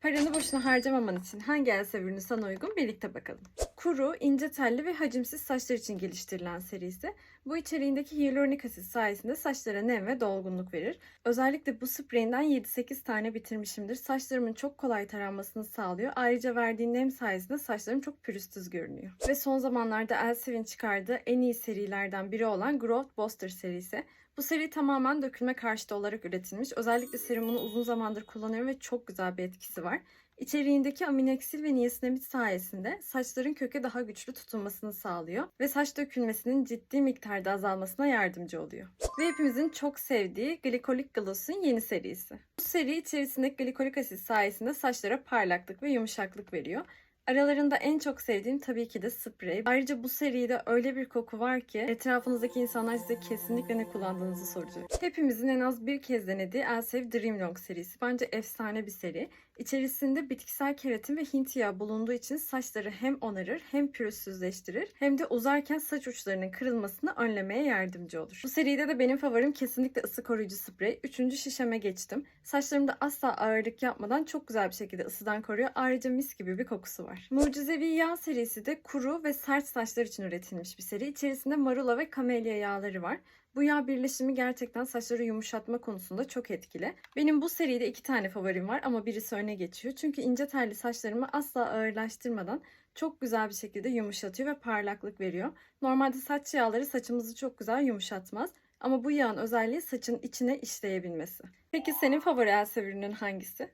Paranı boşuna harcamaman için hangi el ürünü sana uygun birlikte bakalım. Kuru, ince telli ve hacimsiz saçlar için geliştirilen serisi. Bu içeriğindeki hyaluronik asit sayesinde saçlara nem ve dolgunluk verir. Özellikle bu spreyinden 7-8 tane bitirmişimdir. Saçlarımın çok kolay taranmasını sağlıyor. Ayrıca verdiği nem sayesinde saçlarım çok pürüzsüz görünüyor. Ve son zamanlarda Elsevin çıkardığı en iyi serilerden biri olan Growth Booster serisi. Bu seri tamamen dökülme karşıtı olarak üretilmiş. Özellikle serumunu uzun zamandır kullanıyorum ve çok güzel bir etkisi var. İçeriğindeki amineksil ve niasinamid sayesinde saçların köke daha güçlü tutunmasını sağlıyor ve saç dökülmesinin ciddi miktarda azalmasına yardımcı oluyor. Ve hepimizin çok sevdiği Glycolic Gloss'un yeni serisi. Bu seri içerisindeki glikolik asit sayesinde saçlara parlaklık ve yumuşaklık veriyor. Aralarında en çok sevdiğim tabii ki de sprey. Ayrıca bu seride öyle bir koku var ki etrafınızdaki insanlar size kesinlikle ne kullandığınızı soracak. Hepimizin en az bir kez denediği Elseve Dream Long serisi. Bence efsane bir seri. İçerisinde bitkisel keratin ve Hint yağı bulunduğu için saçları hem onarır hem pürüzsüzleştirir hem de uzarken saç uçlarının kırılmasını önlemeye yardımcı olur. Bu seride de benim favorim kesinlikle ısı koruyucu sprey. Üçüncü şişeme geçtim. Saçlarımda asla ağırlık yapmadan çok güzel bir şekilde ısıdan koruyor. Ayrıca mis gibi bir kokusu var. Mucizevi Yağ serisi de kuru ve sert saçlar için üretilmiş bir seri. İçerisinde marula ve kamelya yağları var. Bu yağ birleşimi gerçekten saçları yumuşatma konusunda çok etkili. Benim bu seride iki tane favorim var ama birisi öne geçiyor. Çünkü ince telli saçlarımı asla ağırlaştırmadan çok güzel bir şekilde yumuşatıyor ve parlaklık veriyor. Normalde saç yağları saçımızı çok güzel yumuşatmaz. Ama bu yağın özelliği saçın içine işleyebilmesi. Peki senin favori el ürünün hangisi?